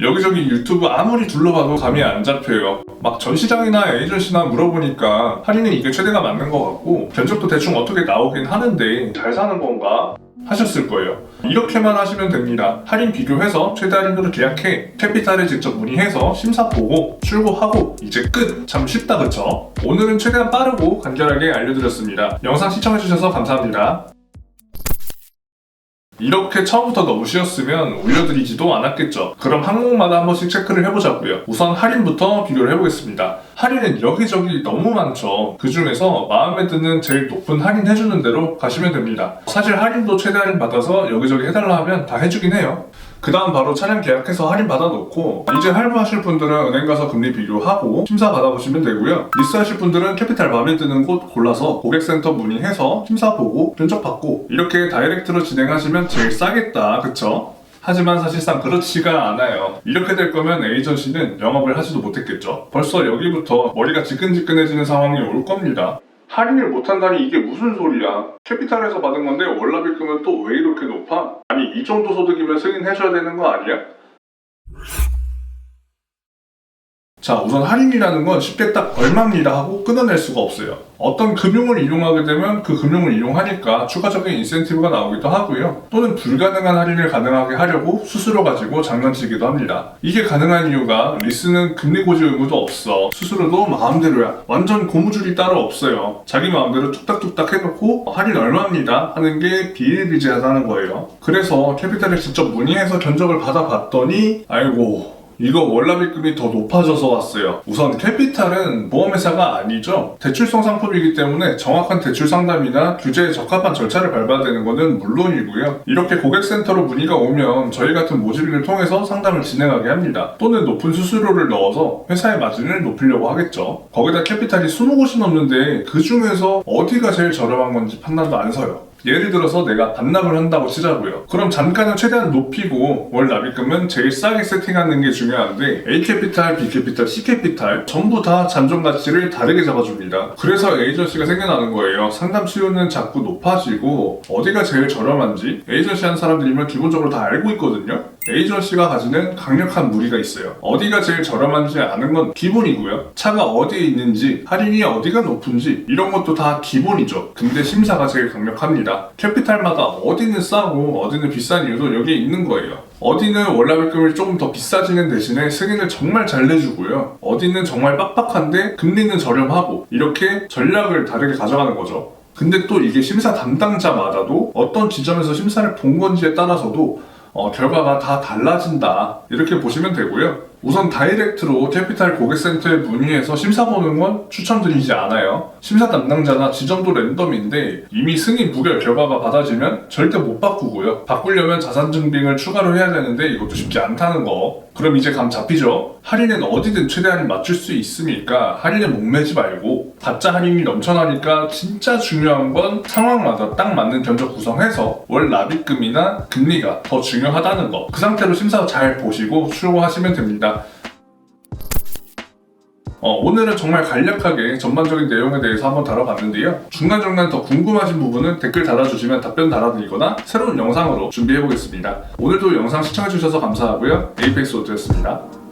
여기저기 유튜브 아무리 둘러봐도 감이 안 잡혀요. 막 전시장이나 에이전시나 물어보니까 할인은 이게 최대가 맞는 것 같고 견적도 대충 어떻게 나오긴 하는데 잘 사는 건가? 하셨을 거예요. 이렇게만 하시면 됩니다. 할인 비교해서 최대 할인으로 계약해 캐피탈에 직접 문의해서 심사 보고 출고하고 이제 끝! 참 쉽다 그쵸? 오늘은 최대한 빠르고 간결하게 알려드렸습니다. 영상 시청해주셔서 감사합니다. 이렇게 처음부터 너무 쉬웠으면 올려드리지도 않았겠죠. 그럼 항목마다 한 번씩 체크를 해보자고요. 우선 할인부터 비교를 해보겠습니다. 할인은 여기저기 너무 많죠. 그 중에서 마음에 드는 제일 높은 할인 해주는 대로 가시면 됩니다. 사실 할인도 최대 할인 받아서 여기저기 해달라 하면 다 해주긴 해요. 그 다음 바로 차량 계약해서 할인 받아놓고 이제 할부하실 분들은 은행 가서 금리 비교하고 심사 받아보시면 되고요. 리스하실 분들은 캐피탈 마음에 드는 곳 골라서 고객센터 문의해서 심사 보고 견적 받고 이렇게 다이렉트로 진행하시면 제일 싸겠다 그쵸? 하지만 사실상 그렇지가 않아요. 이렇게 될 거면 에이전시는 영업을 하지도 못했겠죠. 벌써 여기부터 머리가 지끈지끈해지는 상황이 올 겁니다. 할인을 못한다니 이게 무슨 소리야? 캐피탈에서 받은 건데 월납입금은 또 왜 이렇게 높아? 이 정도 소득이면 승인해줘야 되는 거 아니야? 자, 우선 할인이라는 건 쉽게 딱 얼마입니다 하고 끊어낼 수가 없어요. 어떤 금융을 이용하게 되면 그 금융을 이용하니까 추가적인 인센티브가 나오기도 하고요. 또는 불가능한 할인을 가능하게 하려고 수수료 가지고 장난치기도 합니다. 이게 가능한 이유가 리스는 금리 고지 의무도 없어. 수수료도 마음대로야. 완전 고무줄이 따로 없어요. 자기 마음대로 뚝딱뚝딱 해놓고 할인 얼마입니다 하는 게 비일비재하다는 거예요. 그래서 캐피탈에 직접 문의해서 견적을 받아봤더니 아이고 이거 월납입금이 더 높아져서 왔어요. 우선 캐피탈은 보험회사가 아니죠. 대출성 상품이기 때문에 정확한 대출 상담이나 규제에 적합한 절차를 밟아야 되는 것은 물론이고요. 이렇게 고객센터로 문의가 오면 저희 같은 모집인을 통해서 상담을 진행하게 합니다. 또는 높은 수수료를 넣어서 회사의 마진을 높이려고 하겠죠. 거기다 캐피탈이 20곳이 넘는데 그 중에서 어디가 제일 저렴한 건지 판단도 안 서요. 예를 들어서 내가 반납을 한다고 치자고요. 그럼 단가는 최대한 높이고 월 납입금은 제일 싸게 세팅하는 게 중요한데 A캐피탈, B캐피탈, C캐피탈 전부 다 잔존 가치를 다르게 잡아줍니다. 그래서 에이전시가 생겨나는 거예요. 상담 수요는 자꾸 높아지고 어디가 제일 저렴한지 에이전시 한 사람들이면 기본적으로 다 알고 있거든요. 에이전시가 가지는 강력한 무리가 있어요. 어디가 제일 저렴한지 아는 건 기본이고요. 차가 어디에 있는지, 할인이 어디가 높은지 이런 것도 다 기본이죠. 근데 심사가 제일 강력합니다. 캐피탈마다 어디는 싸고 어디는 비싼 이유도 여기에 있는 거예요. 어디는 월납입금이 조금 더 비싸지는 대신에 승인을 정말 잘 내주고요. 어디는 정말 빡빡한데 금리는 저렴하고 이렇게 전략을 다르게 가져가는 거죠. 근데 또 이게 심사 담당자마다도 어떤 지점에서 심사를 본 건지에 따라서도 어, 결과가 다 달라진다. 이렇게 보시면 되고요. 우선 다이렉트로 캐피탈 고객센터에 문의해서 심사 보는 건 추천드리지 않아요. 심사 담당자나 지점도 랜덤인데 이미 승인 부결 결과가 받아지면 절대 못 바꾸고요. 바꾸려면 자산 증빙을 추가로 해야 되는데 이것도 쉽지 않다는 거. 그럼 이제 감 잡히죠? 할인은 어디든 최대한 맞출 수 있으니까 할인에 목매지 말고 가짜 할인이 넘쳐나니까 진짜 중요한 건 상황마다 딱 맞는 견적 구성해서 월 납입금이나 금리가 더 중요하다는 거. 그 상태로 심사 잘 보시고 출고하시면 됩니다. 어, 오늘은 정말 간략하게 전반적인 내용에 대해서 한번 다뤄봤는데요. 중간중간 더 궁금하신 부분은 댓글 달아주시면 답변 달아드리거나 새로운 영상으로 준비해보겠습니다. 오늘도 영상 시청해주셔서 감사하고요. 에이펙스 오트였습니다.